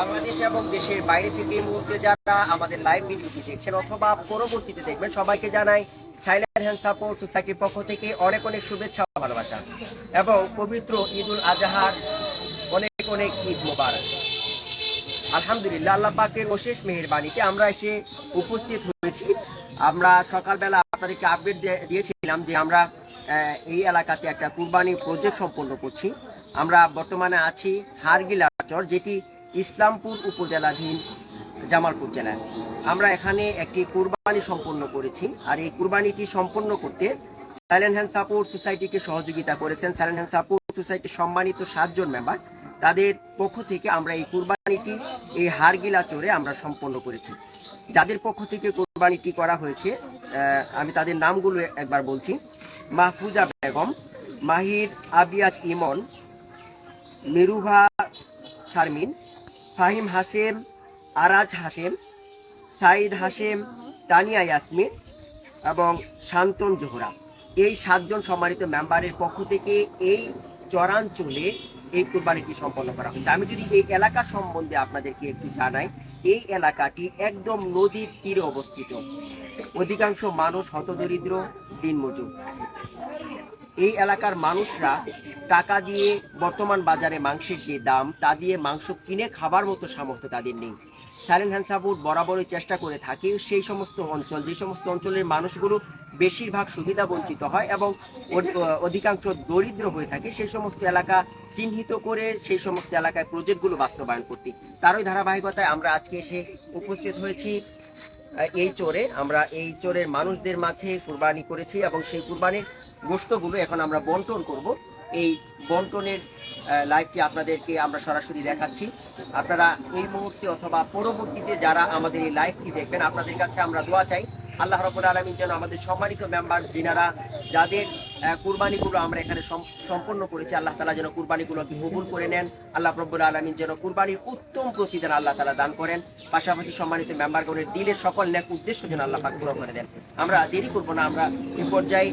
বাংলাদেশ এবং দেশের বাইরে থেকে মুহূর্তে যারা আমাদের লাইভ ভিডিওটি দেখছেন অথবা পরবর্তীতে দেখবেন, সবাইকে জানাই সাইলেন্ট হ্যান্ড সাপোর্ট সোসাইটির পক্ষ থেকে অনেক অনেক শুভেচ্ছা ভালোবাসা। এবং পবিত্র ঈদ উল আজহার অনেক অনেক ঈদ মোবারক। আলহামদুলিল্লাহ, আল্লাহ পাকের অশেষ মেহেরবানিতে আমরা এসে উপস্থিত হয়েছি। আমরা সকালবেলা আপনাদেরকে আপডেট দিয়েছিলাম যে আমরা এই এলাকাতে একটা কুরবানি প্রজেক্ট সম্পন্ন করছি। আমরা বর্তমানে আছি হারগিলা চর যেটি ইসলামপুর উপজেলাধীন জামালপুর জেলায়। আমরা এখানে একটি কুরবানি সম্পন্ন করেছি, আর এই কুরবানিটি সম্পন্ন করতে সাইলেন্ট হ্যান্ড সাপোর্ট সোসাইটিকে সহযোগিতা করেছেন। সাইলেন্ট হ্যান্ড সাপোর্ট সোসাইটির সম্মানিত সাতজন মেম্বার তাদের পক্ষ থেকে আমরা এই কুরবানিটি, এই হারগিলা চরে আমরা সম্পন্ন করেছি। যাদের পক্ষ থেকে কোরবানিটি করা হয়েছে আমি তাদের নামগুলো একবার বলছি। মাহফুজা বেগম, মাহির আবিয়াজ ইমন, মেরুভা শারমিন, ফাহিম হাসেম আরাজ হাসেম সাইদ হাসেম তানিয়া ইয়াসমিন এবং শান্তন জোহরা। এই সাতজন সম্মানিত মেম্বারের পক্ষ থেকে এই চরাঞ্চলে এই কোরবানিটি সম্পন্ন করা হয়েছে। আমি যদি এই এলাকা সম্বন্ধে আপনাদেরকে একটু জানাই, এই এলাকাটি একদম নদীর তীরে অবস্থিত। অধিকাংশ মানুষ হতদরিদ্র, দিনমজুর। এই এলাকার মানুষরা টাকা দিয়ে বর্তমান বাজারে মাংসের যে দাম, তা দিয়ে মাংস কিনে খাবার মতো সামর্থ্য তাদের নেই। সাইলেন্ট হ্যান্ড সাপোর্ট বরাবরই চেষ্টা করে থাকে, সেই সমস্ত অঞ্চল, যে সমস্ত অঞ্চলের মানুষগুলো বেশিরভাগ সুবিধা বঞ্চিত হয় এবং অধিকাংশ দরিদ্র হয়ে থাকে, সেই সমস্ত এলাকা চিহ্নিত করে সেই সমস্ত এলাকায় প্রজেক্টগুলো বাস্তবায়ন করতে। তারই ধারাবাহিকতায় আমরা আজকে এসে উপস্থিত হয়েছি। এই চোরে আমরা এই চোরের মানুষদের মাঝে কুরবানি করেছি এবং সেই কুরবানির গোস্তগুলো এখন আমরা বন্টন করব। এই বন্টনের লাইভটি আপনাদেরকে আমরা সরাসরি দেখাচ্ছি। আপনারা এই মুহূর্তে অথবা পরবর্তীতে যারা আমাদের এই লাইভটি দেখবেন, আপনাদের কাছে আমরা দোয়া চাই। আল্লাহ রবুল আলমীর জন্য আমাদের সম্মানিত মেম্বার, যিনারা যাদের কুরবানিগুলো আমরা এখানে সম- সম্পন্ন করেছি আল্লাহ তালা যেন কুরবানিগুলোকে কবুল করে নেন। আল্লাহ রব্বুল আলমিন যেন কুরবানির উত্তম প্রতিদান আল্লাহ তালা দান করেন। পাশাপাশি সম্মানিত মেম্বারগণের দিলের সকল ন্যাক উদ্দেশ্য যেন আল্লাহ পাক পূরণ করে দেন। আমরা দেরি করব না আমরা এই পর্যায়ে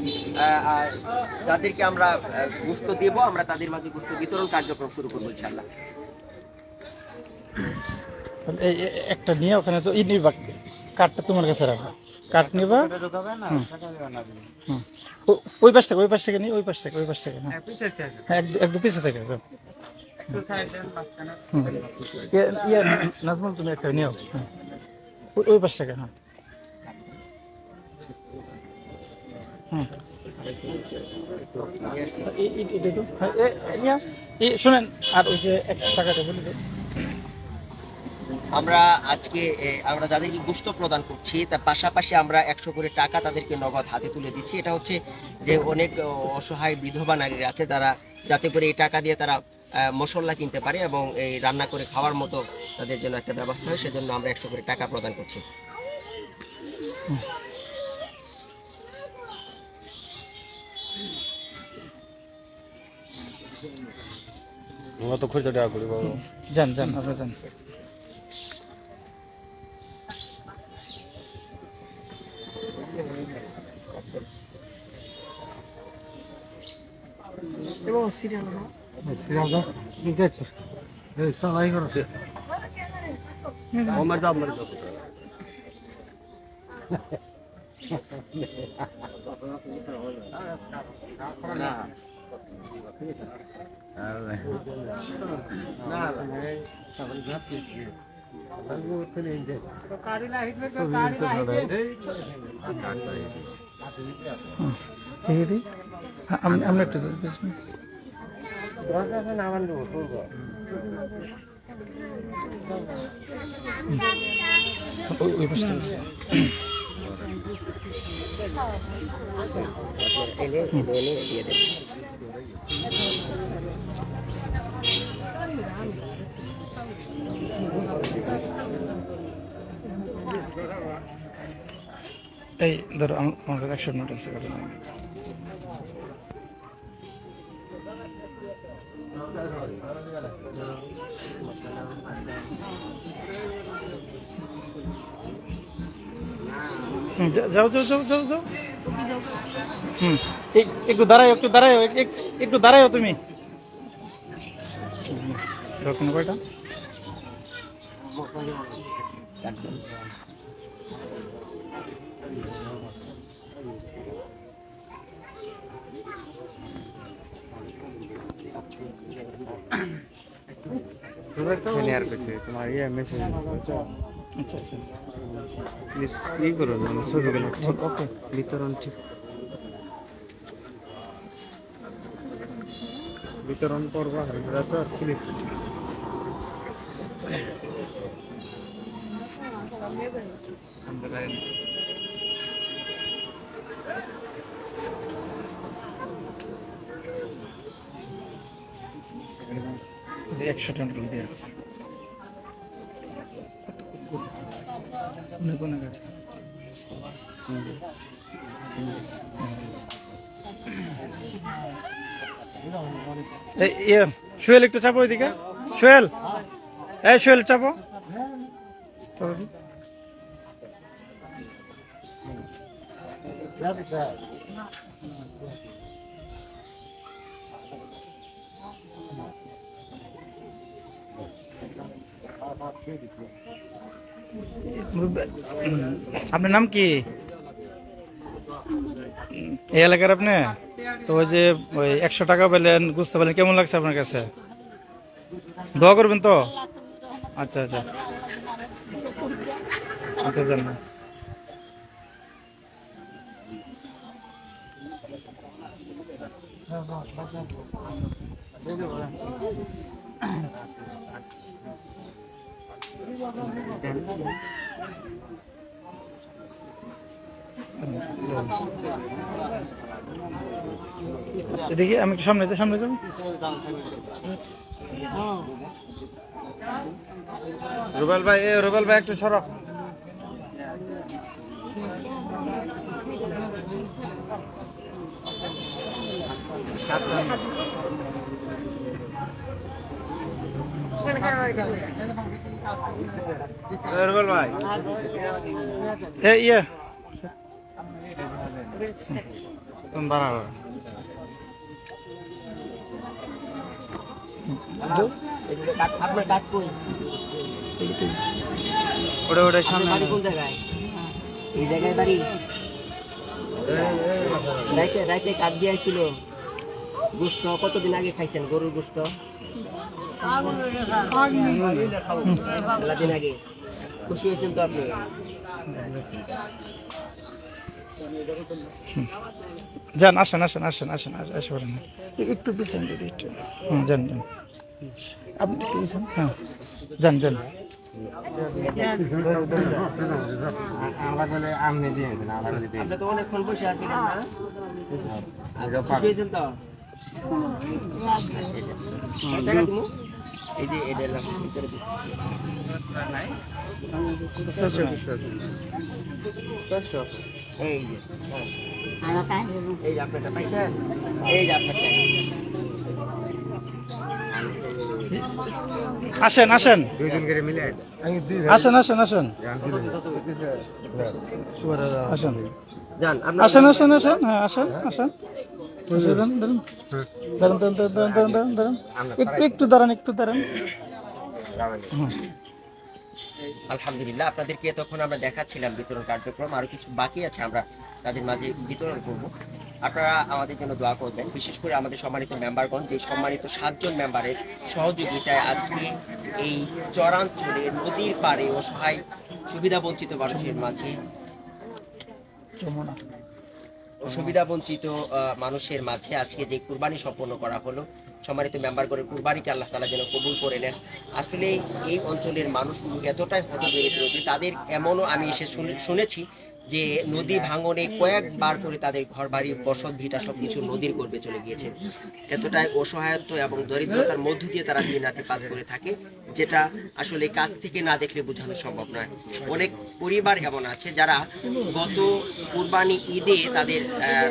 যাদেরকে আমরা গুস্ত দেব আমরা তাদের মাঝে গুস্ত বিতরণ কার্যক্রম শুরু করব এই- একটা নিয়ে ওখানে তো ই নিবা কাঠটা তোমার কাছে রাখো। কাঠ নিবা। হুম। ওই পাশ থেকে ওই পাশ থেকে নিয়ে ওই পাশ থেকে ওই পাশ থেকে হ্যাঁ। হ্যাঁ এক এক দু পিছে থেকে যাও। ইয়ে ইয়ে নাজমুল তুমি একটা নিও। হ্যাঁ। ওই- পাশ থেকে হ্যাঁ। হ্যাঁ। এই আর ওই যে একশো টাকাটা বলি তো। আমরা আজকে আমরা যাদেরকে গুস্ত প্রদান করছি তার পাশাপাশি আমরা একশো করে টাকা তাদেরকে নগদ হাতে তুলে দিচ্ছি। এটা হচ্ছে যে অনেক অসহায় বিধবা নারীরা আছে তারা যাতে করে এই টাকা দিয়ে তারা মশলা কিনতে পারে এবং এই রান্না করে খাওয়ার মতো তাদের জন্য একটা ব্যবস্থা হয় সেজন্য আমরা একশো করে টাকা প্রদান করছি। আমরা তো খুঁজতে টাকা করি যান যান আপনি যান। আমার দাম আমার দাম এই দিদি হ্যাঁ, আপনি আপনি একটু যান, পিছনে। ওই ওই দিয়ে দেন এই ধরো আম- আমাদের একশো নোট আছে যাও যাও যাও যাও যাও। হুম। একটু দাঁড়াও একটু দাঁড়াও এক- এক- একটু দাঁড়াও তুমি। দক্ষিণ আর তোমার ইয়ে মেসেজ আচ্ছা আচ্ছা। প্লিজ ই করো ওকে বিতরণ ঠিক। বিতরণ করবা তো প্লিজ একশো টাকা করে দেওয়া ইয়ে, সোহেল একটু চাপো ওইদিকে। সোহেল এই সোহেল চাপো। Yeah, আপনার নাম কি এই এলাকার আপনি তো ওই যে ওই একশো টাকা পেলেন বুঝতে পারলেন কেমন লাগছে আপনার কাছে দোয়া করবেন তো আচ্ছা আচ্ছা আচ্ছা জান দেখি আমি একটু সামনে যাই সামনে যাব রুবেল ভাই এ রুবেল ভাই একটু সরো। এ, রুবেল ভাই ইয়ে ওটা ওটা সামনে কোন জায়গায় এই জায়গায় বাড়ি রাইতে রাইতে কাট দিয়েছিল গুস্ত কতদিন আগে খাইছেন গরুর গুস্ত? দিন আগে? খুশি হয়েছেন তো আপনি? যান আসেন আসেন আসেন আসেন আসেন আসে পড়েন একটু পিছন দিদি একটু। হুম যান যান। আপনি একটু পিছন। হ্যাঁ যান যান। অনেকক্ষণ বসে আছেন এই যে আসেন আসেন। দুইজন করে মিলে আসেন আসেন আসেন। আসেন। আসেন আসেন আসেন হ্যাঁ আসেন আসেন। দাঁড়ান দাঁড়ান। দাঁড়ান দাঁড়ান দাঁড়ান দাঁড়ান দাঁড়ান দাঁড়ান একটু একটু দাঁড়ান একটু দাঁড়ান। আলহামদুলিল্লাহ আপনাদেরকে তখন আমরা দেখাচ্ছিলাম বিতরণ কার্যক্রম আরও কিছু বাকি আছে আমরা তাদের মাঝে বিতরণ করব। আপনারা আমাদের জন্য দোয়া করবেন বিশেষ করে আমাদের সম্মানিত মেম্বারগণ যে সম্মানিত সাতজন মেম্বারের সহযোগিতায় আজকে এই চরাঞ্চলে নদীর পাড়ে অসহায় সুবিধা বঞ্চিত মানুষের মাঝে যমুনা। সুবিধা বঞ্চিত মানুষের মাঝে আজকে যে কুরবানি সম্পন্ন করা হলো, সম্মানিত মেম্বার করে কুরবানিকে আল্লাহ তালা যেন কবুল করে নেন। আসলে এই অঞ্চলের মানুষ এতটাই হতদরিদ্র যে তাদের এমনও আমি এসে শুনে- শুনেছি যে নদী ভাঙনে কয়েকবার করে তাদের ঘর বাড়ি বসত, ভিটা সবকিছু নদীর গর্বে চলে গিয়েছে। এতটাই অসহায়ত্ব এবং দরিদ্রতার মধ্য দিয়ে তারা দিন রাতে কাজ করে থাকে। যেটা আসলে কাছ থেকে না দেখলে বোঝানো সম্ভব নয়। অনেক পরিবার এমন আছে যারা গত কুরবানি ঈদে তাদের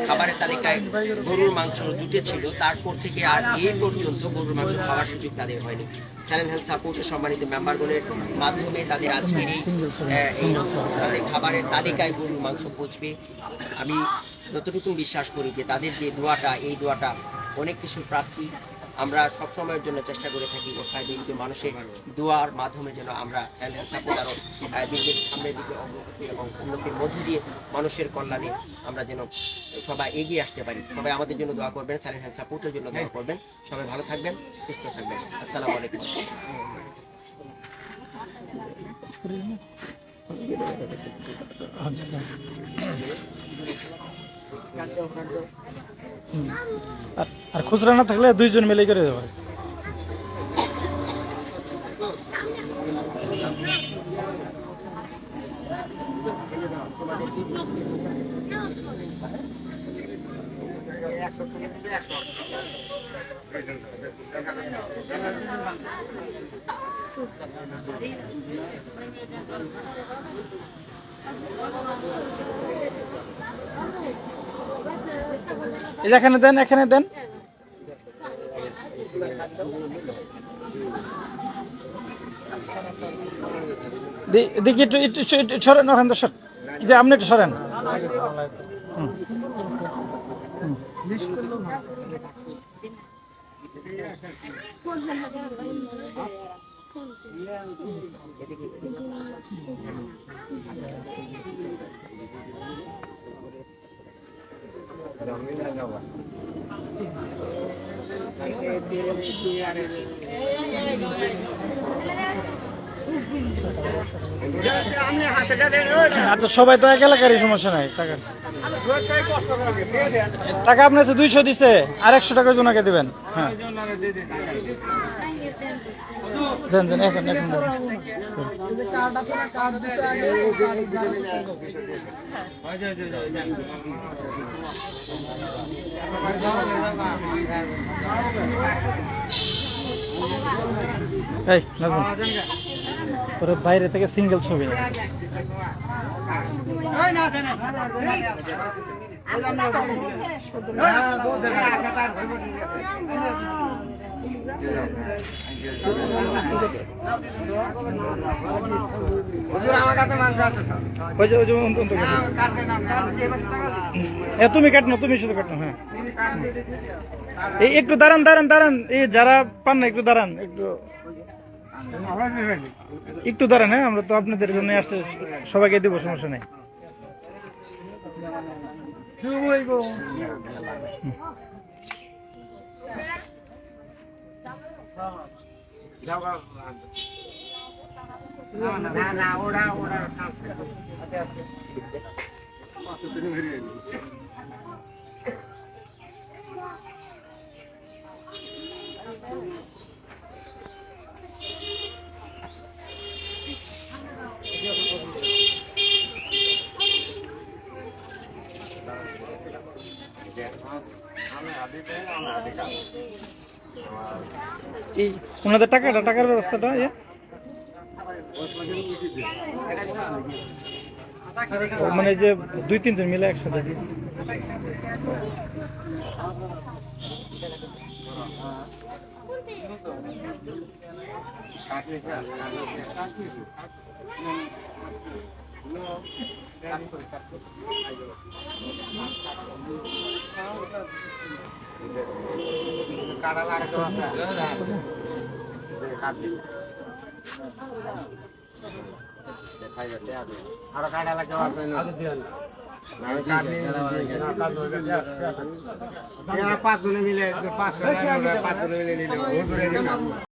খাবারের তালিকায় গরুর মাংস জুটেছিল। তারপর থেকে আর এই পর্যন্ত গরুর মাংস খাওয়ার সুযোগ তাদের হয়নি। চ্যানেল হেলথ সাপোর্টের সম্মানিত মেম্বারগুলোর মাধ্যমে তাদের আজকের এই, তাদের খাবারের তালিকায় গরুর মাংস পৌঁছবে। আমি যতটুকু বিশ্বাস করি যে তাদের যে দোয়াটা এই দোয়াটা অনেক কিছু প্রাপ্তি। আমরা সব সময়ের জন্য চেষ্টা করে থাকি ও সাইদিন মানুষের দোয়ার মাধ্যমে যেন আমরা হেলথ সাপোর্ট আরও সামনের দিকে অগ্রগতি এবং উন্নতির মধ্য দিয়ে মানুষের কল্যাণে আমরা যেন সবাই এগিয়ে আসতে পারি। সবাই আমাদের জন্য দোয়া করবেন চ্যানেল হেলথ সাপোর্টের জন্য দোয়া করবেন। সবাই ভালো থাকবেন, সুস্থ থাকবেন। আসসালামু আলাইকুম। আর- খুচরা না থাকলে দুইজন মিলে করে দেবো। যে এখানে দেন এখানে দেন দেখি একটু- একটু সরেন ওখান থেকে, সর যে আপনি একটু সরেন হুম। হুম। আচ্ছা সবাই তো এক এলাকারই সমস্যা নাই টাকা। টাকা আপনার দুইশো দিছে আর একশো টাকা জোনাকে দিবেন। হ্যাঁ। বাইরে থেকে সিঙ্গেল ছবি তুমি কাটনো তুমি শুধু কাটনো হ্যাঁ একটু দাঁড়ান দাঁড়ান দাঁড়ান এই যারা পান না, একটু দাঁড়ান, একটু। একটু দাঁড়ান হ্যাঁ আমরা তো আপনাদের জন্য আসছে সবাইকে দেবো সমস্যা নেই। না, না, ওরা ওরা এই ওনাদের টাকাটা টাকার ব্যবস্থাটা ইয়ে ও, মানে যে দুই তিনজন মিলে একসাথে দিই। কাটা লাগাতে। আরও কাটা লাগতে পারবে মিলে পাঁচ জনে মিলে নিলে